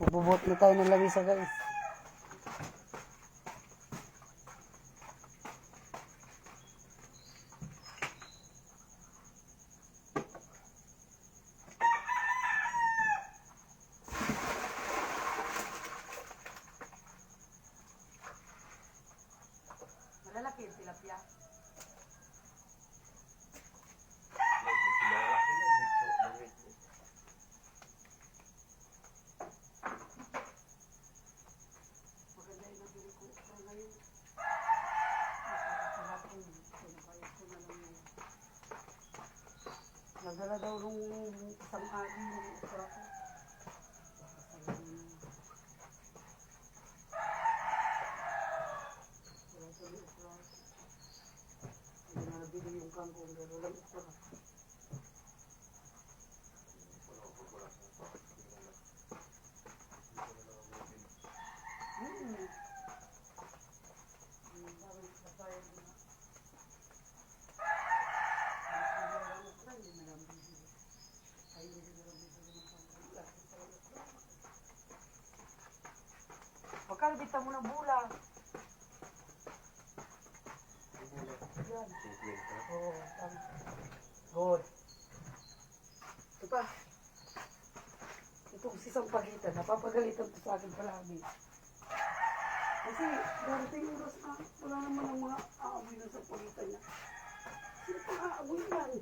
Magbubot na tayo ng lamisa guys. Malalaki yung tilapia. Maganda yung nabili ko ito ngayon. Kahapon, pinabayad ko na lang yun. Isang ari ng okra. Bita mo ng. Good. Ito pa. Itong sisang pagitan, napapagalitan to sa akin palagi. Kasi darating yung oras na wala naman ang mga aaboy na sa pagitan niya. Sino pang aaboy yan?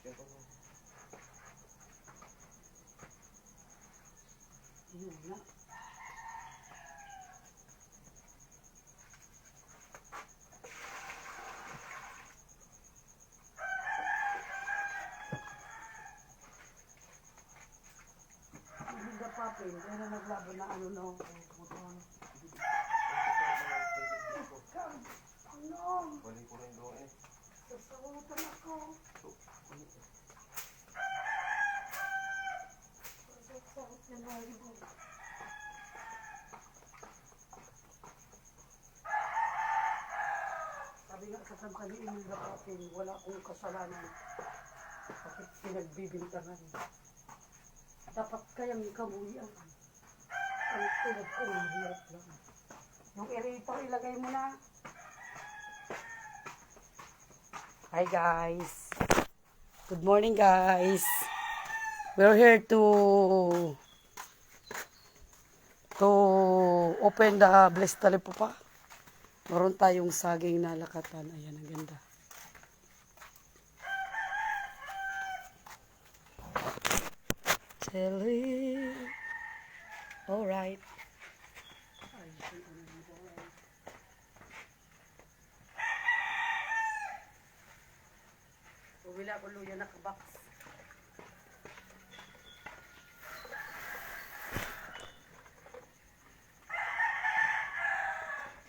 Yun na. Hindi na papel, pero naglabo na ano no. Motor. Come, ano? Sasagutan ako. Sasakot na lagi mo. Sabi nga sa kampanya ni Rapatin, wala akong kasalanan. Bakit pinagbibintangan? Dapat kayang kamuyan. Ang tulad ko, mahirap lang. Yung eraser, ilagay mo na. Hi guys. Good morning guys. We're here to to open the blessed talipupa. Meron tayong saging na lakatan. Ayan, ang ganda. Cherry. All Bumila ko luya na kabox.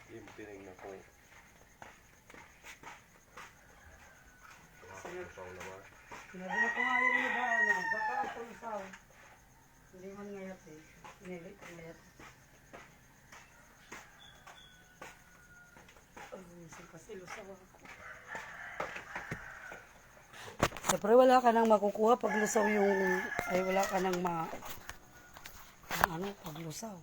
Yung tinignan ko. Saw naman. Sinabi ko nga yung iba, ano, baka ako isaw. Hindi man ngayat eh. Pinilit ko ngayat. Ay, sipasilusaw ako. Siyempre wala ka nang makukuha pag lusaw yung, ay wala ka nang ma, ano, pag lusaw.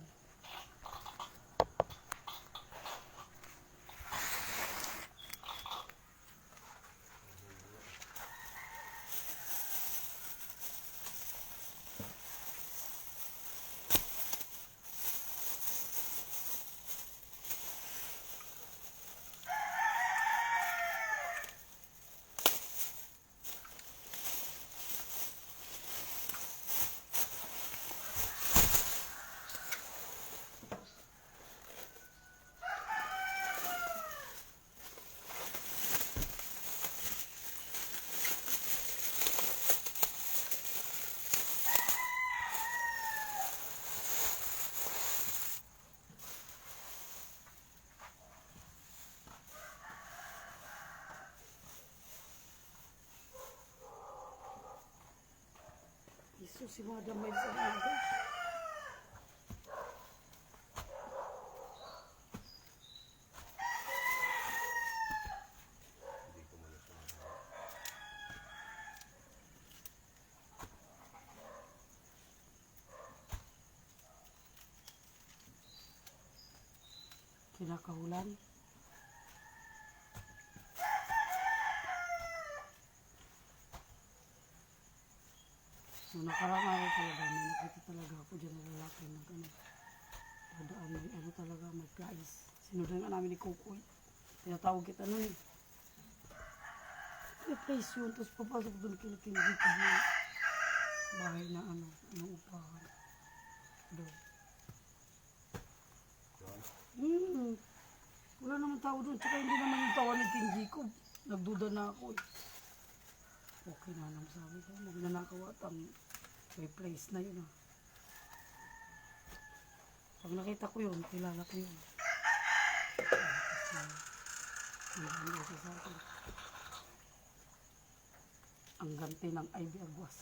So si Madam Meds ang aga. Kinakahulan. Kinakahulan. Talaga, may guys. Sinundan nga namin ni Kukoy. Tinatawag kita nun eh. May place yun, tapos papasok doon kinikinig ko yung bahay na ano, anong upahan. Doon. Hmm. Wala naman tao doon. Tsaka hindi naman yung tawa ni King Jacob. Nagduda na ako eh. Okay na lang sabi ko. Magnanakaw at ang may place na yun ah. Pag nakita ko yun, kilala ko yun. Ang ganti ng Ivy Aguas.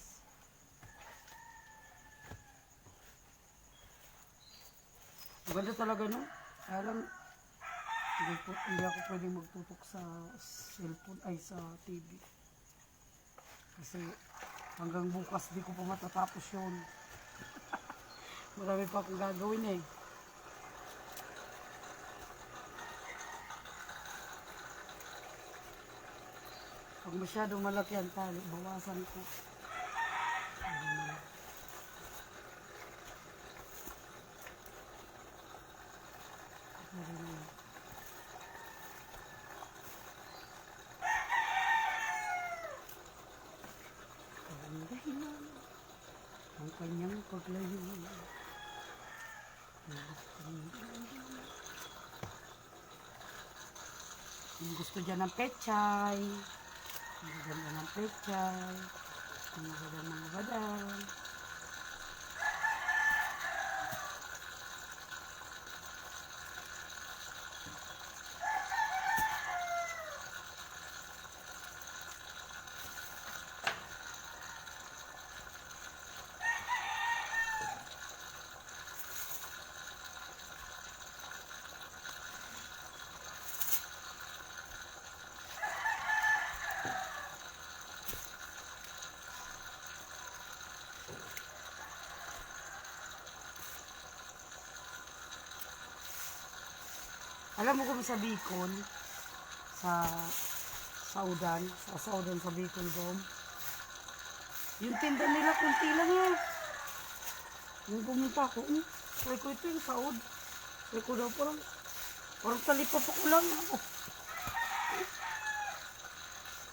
Ganda talaga no? Kaya lang, hindi, po, hindi ako pwedeng magtutok sa cellphone ay sa TV. Kasi hanggang bukas di ko pa matatapos yun. Marami pa akong gagawin eh. Pag masyadong malaki ang tali, bawasan ko. Ang kanyang paglayo. Ang gusto dyan ng pechay. Dyan ng pechay. Dyan ng mga Alam mo kung sa Bicol, sa Saudan, sa Saudan sa Bicol Dome, yung tinda nila, kunti lang yan. Yung pumunta ko, hmm, sabi ko ito yung Saud. Sabi ko daw parang, parang talipap ako lang ako.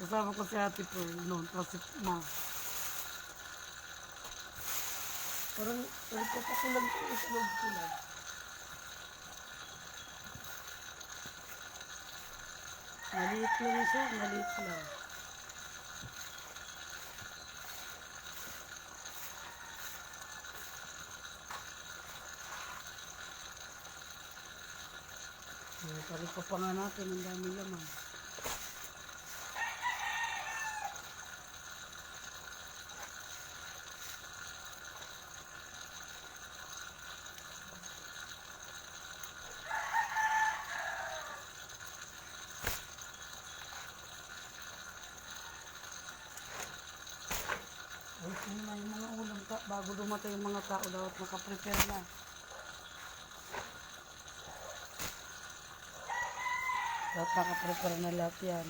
Kasama ko si Ate Pearl noon, kasi na. Parang talipap ako lang ko, islog ko lang. Maliit lang siya, maliit lang. Pari pa pa nga natin, ang dami laman. Ay, sino na yung mga ulam ka, bago dumating yung mga tao, dapat makaprepare na. Dapat nakaprepare na lahat yan.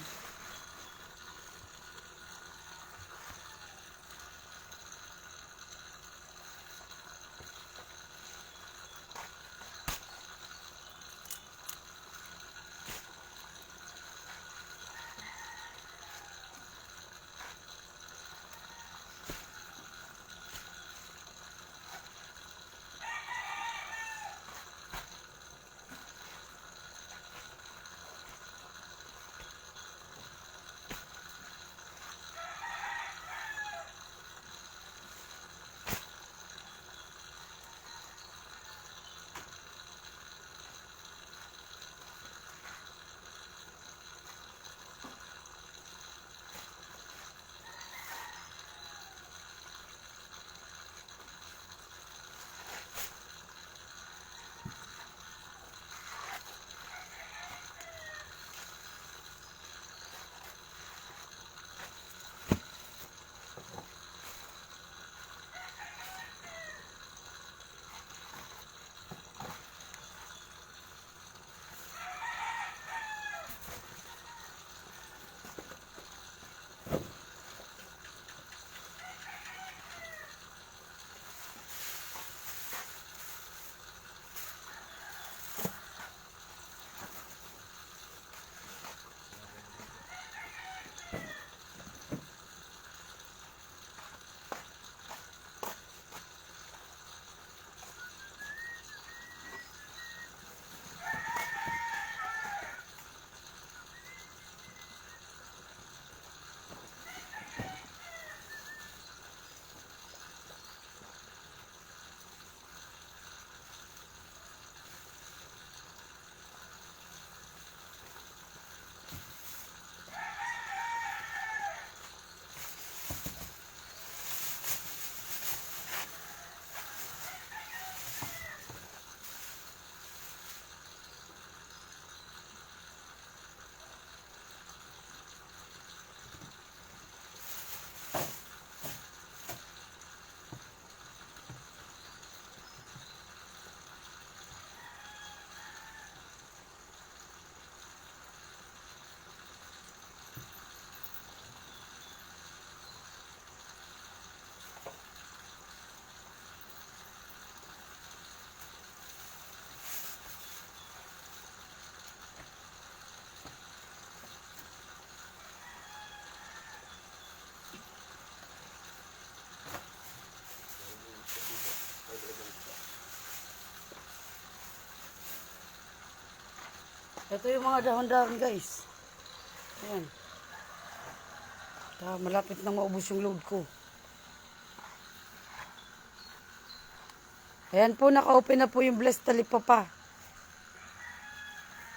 Ito yung mga dahon-dahon guys. Ayan. Ta, malapit na maubos yung load ko. Ayan po, naka-open na po yung blessed talipapa.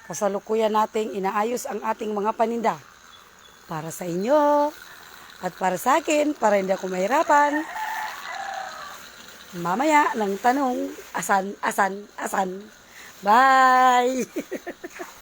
Kasalukuyan nating inaayos ang ating mga paninda. Para sa inyo at para sa akin, para hindi ako mahirapan. Mamaya ng tanong, asan, asan, asan. Bye!